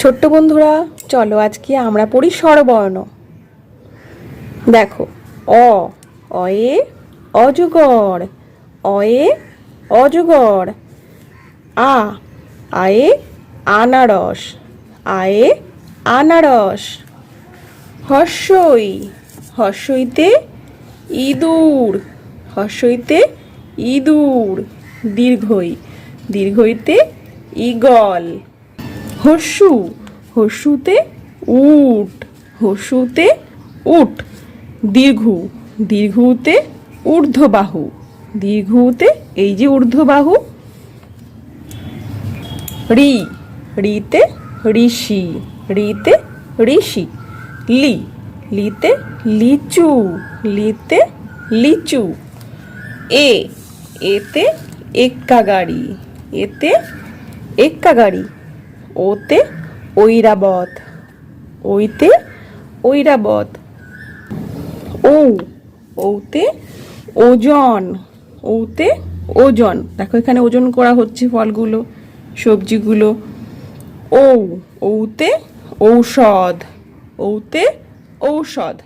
ছোট্ট বন্ধুরা, চলো আজকে আমরা পড়ি স্বরবর্ণ। দেখো, অ, অয়ে অজগর অয়ে অজগর আ, আয়ে, আনারস আয়ে, আনারস, হর্ষই, হর্ষইতে ইঁদুর হর্ষইতে ইঁদুর, দীর্ঘই, দীর্ঘইতে ঈগল। হর্ষু, হর্ষুতে উট হর্ষুতে উট, দীর্ঘু, দীর্ঘুতে ঊর্ধ্ববাহু, দীর্ঘুতে এই যে ঊর্ধ্ববাহু, রি, রিতে ঋষি রিতে ঋষি, লি, লিতে লিচু লিতে লিচু, এ, এতে এক্কা গাড়ি এতে এক্কা গাড়ি ওতে ঐরাবত, ওইতে ঐরাবত। ও ওতে ওজন ওতে ওজন। দেখো এখানে ওজন করা হচ্ছে ফলগুলো, সবজিগুলো। ও ওতে ঔষধ ওতে ঔষধ।